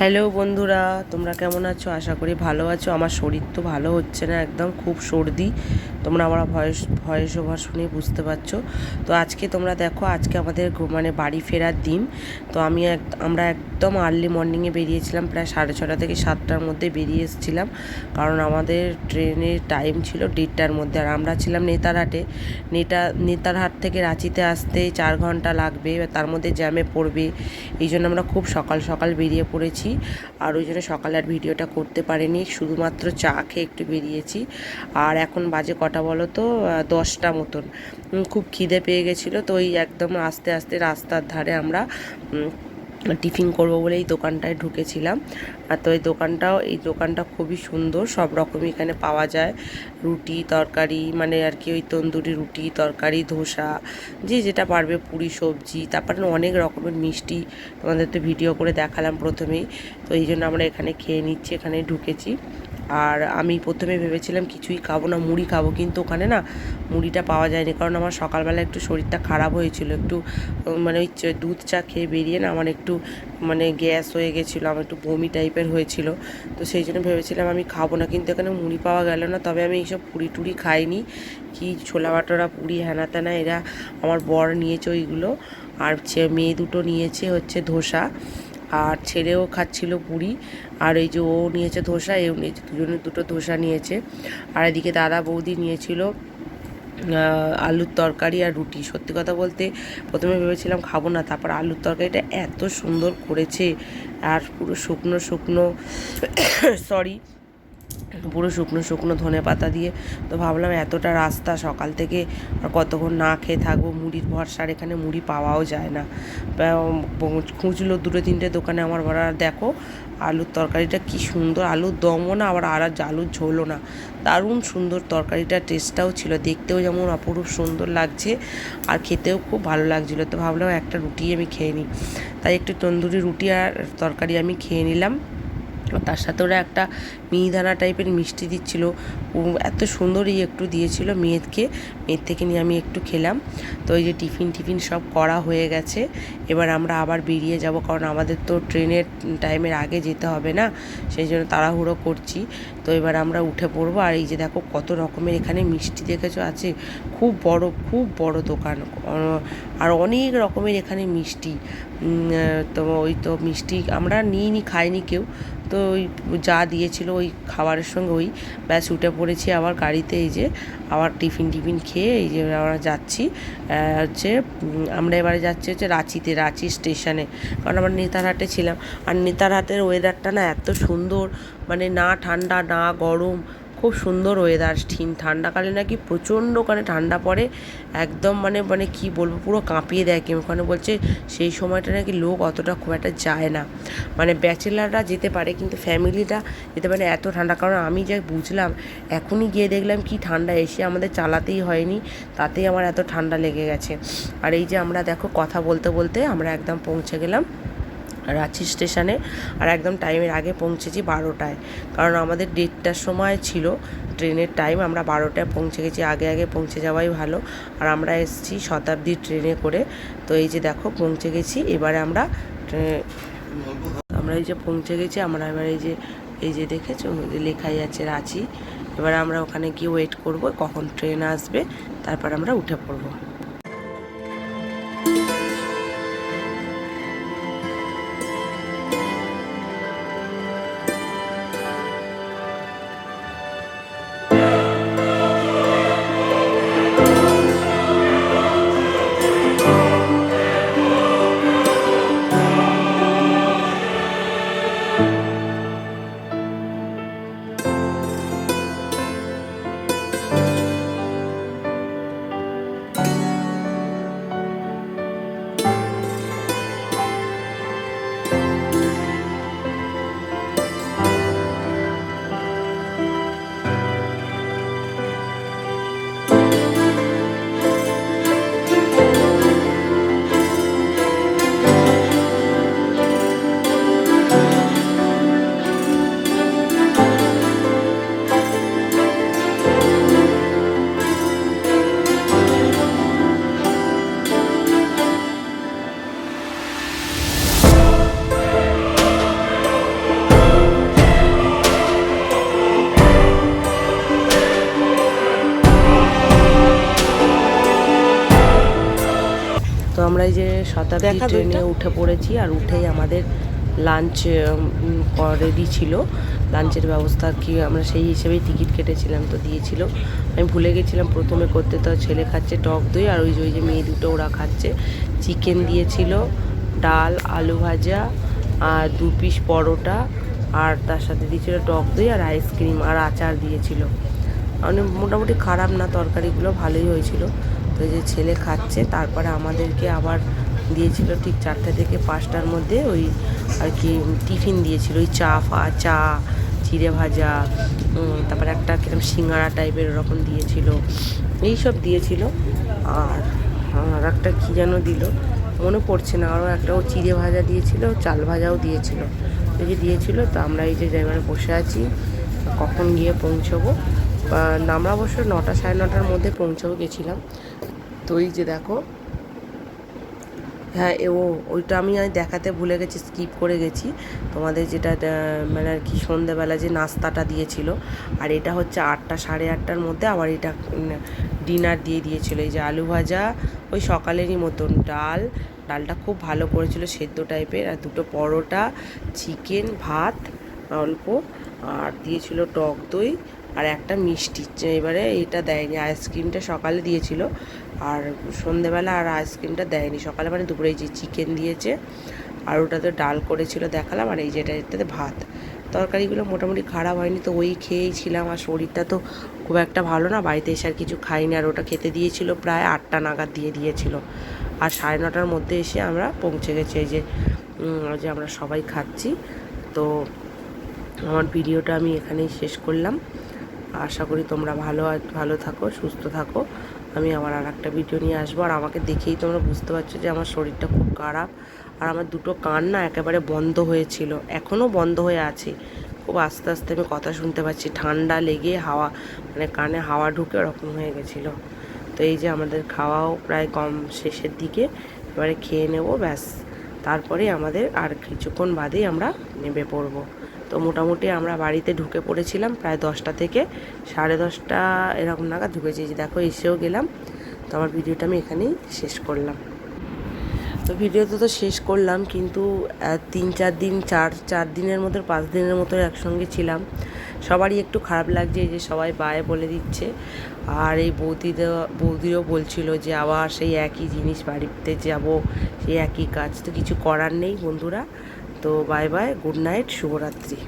Hello বন্ধুরা, তোমরা কেমন আছো? আশা করি ভালো আছো। আমার শরীর তো ভালো হচ্ছে না একদম, খুব সর্দি। তোমরা আমার ভয়েস ভয়েস ওভার শুনে বুঝতে পারছ। তো আজকে তোমরা দেখো, আজকে আমাদের মানে বাড়ি ফেরার দিন। তো আমি এক, আমরা একদম আর্লি মর্নিংয়ে বেরিয়েছিলাম, প্রায় সাড়ে ছটা থেকে সাতটার মধ্যে বেরিয়ে এসেছিলাম। কারণ আমাদের ট্রেনের টাইম ছিল দেড়টার মধ্যে। আর আমরা ছিলাম নেতারহাটে নেতা নেতারহাট থেকে রাঁচিতে আসতে চার ঘণ্টা লাগবে। তার মধ্যে জ্যামে পড়বে। এই জন্য আমরা খুব সকাল সকাল বেরিয়ে পড়েছি। আর ওই জন্য সকালে আর ভিডিওটা করতে পারিনি, শুধুমাত্র চা খেয়ে একটু বেরিয়েছি। আর এখন বাজে কটা বলো তো দশটা মতন। খুব খিদে পেয়ে গেছিল, তো ওই একদম আস্তে আস্তে রাস্তার ধারে আমরা টিফিন করব বলে এই দোকানটায় ঢুকেছিলাম। আর তো এই দোকানটাও, এই দোকানটা খুবই সুন্দর, সব রকমই এখানে পাওয়া যায়। রুটি, তরকারি মানে আর কি ওই তন্দুরি রুটি, তরকারি, ধোসা, যে যেটা পারবে, পুরি, সবজি, তারপরে অনেক রকমের মিষ্টি তোমাদের তো ভিডিও করে দেখালাম প্রথমেই। তো এই জন্য আমরা এখানে খেয়ে নিচ্ছি এখানে ঢুকেছি। আর আমি প্রথমে ভেবেছিলাম কিছুই খাব না, মুড়ি খাব, কিন্তু ওখানে না মুড়িটা পাওয়া যায়নি, কারণ আমার সকালবেলা একটু শরীরটা খারাপ হয়েছিল, একটু মানে ওই দুধ চা খেয়ে বেরিয়ে না আমার একটু মানে গ্যাস হয়ে গেছিল, আমার একটু বমি টাইপের হয়েছিল, তো সেই জন্য ভেবেছিলাম আমি খাব না, কিন্তু এখানে মুড়ি পাওয়া গেল না, তবে আমি এইসব পুরি টুরি খাইনি, কি ছোলা বাটোরা পুরি, হ্যানা ত্যানা, এরা আমার বর নিয়েছে ওইগুলো, আর মেয়ে দুটো নিয়েছে হচ্ছে ধোসা আর ছেলেও খাচ্ছিল পুরি, আর এই যে ও নিয়েছে ধোসা, এও নিয়েছে, দুজনে দুটো ধোসা নিয়েছে। আর এদিকে দাদা বৌদি নিয়েছিল আলুর তরকারি আর রুটি। সত্যি কথা বলতে প্রথমে ভেবেছিলাম খাব না, তারপর আলুর তরকারিটা এত সুন্দর করেছে, আর পুরো শুকনো শুকনো সরি পুরো শুকনো শুকনো ধনে পাতা দিয়ে। তো ভাবলাম এতটা রাস্তা সকাল থেকে আর কতক্ষণ না খেয়ে থাকব, মুড়ির ভরসার এখানে মুড়ি পাওয়াও যায় না। খুঁজলো দুটো তিনটে দোকানে আমার বড়, দেখো আলুর তরকারিটা কি সুন্দর, আলুর দমও না, আবার আর আলুর ঝোলও না। দারুণ সুন্দর তরকারিটা টেস্টটাও ছিল, দেখতেও যেমন অপরূপ সুন্দর লাগছে আর খেতেও খুব ভালো লাগছিল। তো ভাবলাম একটা রুটি আমি খেয়ে নিই। তাই একটু তন্দুরি রুটি আর তরকারি আমি খেয়ে নিলাম। তার সাথে ওরা একটা মিহিদানা টাইপের মিষ্টি দিচ্ছিল। এত সুন্দরই একটু দিয়েছিল মেয়েকে মেয়ের থেকে নিয়ে আমি একটু খেলাম। তো ওই যে টিফিন টিফিন সব করা হয়ে গেছে। এবার আমরা আবার বেরিয়ে যাব, কারণ আমাদের তো ট্রেনের টাইমের আগে যেতে হবে না, সেই জন্য তাড়াহুড়ো করছি। তো এবার আমরা উঠে পড়ব। আর এই যে দেখো কত রকমের এখানে মিষ্টি দেখেছ, আছে খুব বড় খুব বড় দোকান। আর অনেক রকমের এখানে মিষ্টি। তো ওই তো মিষ্টি আমরা নিইনি, খাইনি কেউ। তো ওই যা দিয়েছিলো ওই খাবারের সঙ্গে ওই ব্যাস উঠে পড়েছি আবার গাড়িতে এই যে আবার টিফিন টিফিন খেয়ে এই যে আমরা যাচ্ছি হচ্ছে আমরা এবারে যাচ্ছি হচ্ছে রাঁচিতে, রাঁচি স্টেশনে। কারণ আমরা নেতারহাটে ছিলাম। আর নেতারহাটের ওয়েদারটা না এত সুন্দর মানে না ঠান্ডা, না গরম খুব সুন্দর ওয়েদার ঠিন ঠান্ডাকালে নাকি প্রচণ্ড ওখানে ঠান্ডা পড়ে। একদম মানে মানে কি বলব, পুরো কাঁপিয়ে দেয় কি ওখানে বলছে সেই সময়টা নাকি লোক অতটা খুব একটা যায় না। মানে ব্যাচেলাররা যেতে পারে, কিন্তু ফ্যামিলিটা যেতে পারে এত ঠান্ডা। কারণ আমি যা বুঝলাম, এখনই গিয়ে দেখলাম কি ঠান্ডা, এসে আমাদের চালাতেই হয়নি। তাতেই আমার এত ঠান্ডা লেগে গেছে। আর এই যে আমরা দেখো, কথা বলতে বলতে আমরা একদম পৌঁছে গেলাম। রাঁচি স্টেশনে আর একদম টাইমের আগে পৌঁছেছি বারোটায়। কারণ আমাদের দেড়টার সময় ছিল, ট্রেনের টাইম আমরা বারোটায় পৌঁছে গেছি, আগে আগে পৌঁছে যাওয়াই ভালো। আর আমরা এসেছি শতাব্দী ট্রেনে করে। তো এই যে দেখো, পৌঁছে গেছি, এবারে আমরা আমরা এই যে পৌঁছে গেছি, আমরা এবার এই যে এই যে দেখেছ লেখাই আছে রাঁচি। এবার আমরা ওখানে গিয়ে ওয়েট করব, কখন ট্রেন আসবে, তারপর আমরা উঠে পড়ব। আমরা এই যে শতাব্দী ট্রেনে উঠে পড়েছি আর উঠেই আমাদের লাঞ্চ রেডি ছিল। লাঞ্চের ব্যবস্থা কি আমরা সেই হিসেবেই টিকিট কেটেছিলাম তো দিয়েছিল। আমি ভুলে গেছিলাম প্রথমে করতে তো ছেলে খাচ্ছে টক দই আর ওই যে ওই যে মেয়ে দুটো ওরা খাচ্ছে। চিকেন দিয়েছিল ডাল আলু ভাজা আর দু পিস পরোটা আর তার সাথে দিয়েছিল টক দই আর আইসক্রিম আর আচার দিয়েছিল। মানে মোটামুটি খারাপ না তরকারিগুলো ভালোই হয়েছিল। তো যে ছেলে খাচ্ছে, তারপরে আমাদেরকে আবার দিয়েছিল ঠিক চারটে থেকে পাঁচটার মধ্যে ওই আর কি টিফিন দিয়েছিল, ওই চা ফা, চা, চিড়ে ভাজা তারপরে একটা কীরকম সিঙ্গারা টাইপের ওরকম দিয়েছিল, এই সব দিয়েছিল। আর আর একটা কী যেন দিল, মনে পড়ছে না, আরও একটা ও চিড়ে ভাজা দিয়েছিল, চাল ভাজাও দিয়েছিল। এই যে দিয়েছিল, তো আমরা এই যে ড্রাইভারে বসে আছি, কখন গিয়ে পৌঁছবো? আমরা অবশ্য নটা সাড়ে নটার মধ্যে পৌঁছাবো গেছিলাম। তো এই যে দেখো। হ্যাঁ ও, ওইটা আমি দেখাতে ভুলে গেছি স্কিপ করে গেছি। তোমাদের যেটা মানে আর কি সন্ধেবেলা যে নাস্তাটা দিয়েছিল, আর এটা হচ্ছে আটটা, সাড়ে আটটার মধ্যে আবার এটা ডিনার দিয়ে দিয়েছিল। এই যে আলু ভাজা, ওই সকালেরই মতন ডাল। ডালটা খুব ভালো করেছিল, সেদ্ধ টাইপের আর দুটো পরোটা চিকেন ভাত, অল্প। আর দিয়েছিল টক দই, আর একটা মিষ্টি। এবারে এটা দেয়নি আইসক্রিমটা সকালে দিয়েছিল। আর সন্ধেবেলা আর আইসক্রিমটা দেয়নি। সকালে মানে দুপুরে যে চিকেন দিয়েছে আর ওটাতে ডাল করেছিল দেখালাম আর এই যেটা এটাতে ভাত। তরকারিগুলো মোটামুটি খারাপ হয়নি তো ওই খেয়েই ছিলাম আর শরীরটা তো খুব একটা ভালো না। বাড়িতে এসে আর কিছু খাইনি আর ওটা খেতে দিয়েছিল প্রায় আটটা নাগাদ দিয়ে দিয়েছিল। আর সাড়ে নটার মধ্যে এসে আমরা পৌঁছে গেছি এই যে যে আমরা সবাই খাচ্ছি। তো আমার ভিডিওটা আমি এখানেই শেষ করলাম। আশা করি তোমরা ভালো ভালো থাকো, সুস্থ থাকো। আমি আবার আর একটা ভিডিও নিয়ে আসব। আর আমাকে দেখেই তোমরা বুঝতে পারছ যে আমার শরীরটা খুব খারাপ। আর আমার দুটো কান না একেবারে বন্ধ হয়েছিল। এখনও বন্ধ হয়ে আছে। খুব আস্তে আস্তে আমি কথা শুনতে পাচ্ছি। ঠান্ডা লেগে হাওয়া মানে কানে হাওয়া ঢুকে ওরকম হয়ে গেছিল। তো এই যে আমাদের খাওয়াও প্রায় কম শেষের দিকে। এবারে খেয়ে নেব, ব্যাস। তারপরে আমাদের আর কিছুক্ষণ বাদেই আমরা নেমে পড়ব। তো মোটামুটি আমরা বাড়িতে ঢুকে পড়েছিলাম প্রায় দশটা থেকে, সাড়ে দশটা এরকম নাগাদ ঢুকেছি। দেখো, এসেও গেলাম। তো আমার ভিডিওটা আমি এখানেই শেষ করলাম। তো ভিডিওতে তো শেষ করলাম, কিন্তু তিন চার দিন, চার চার দিনের মতো, পাঁচ দিনের মতো একসঙ্গে ছিলাম। সবারই একটু খারাপ লাগছে যে সবাই বায়ে বলে দিচ্ছে। আর এই বৌদিদের বৌদিও বলছিল যে, আবার সেই একই জিনিস বাড়িতে যাব, সেই একই কাজ। তো কিছু করার নেই বন্ধুরা। তো বাই বাই গুড নাইট শুভরাত্রি।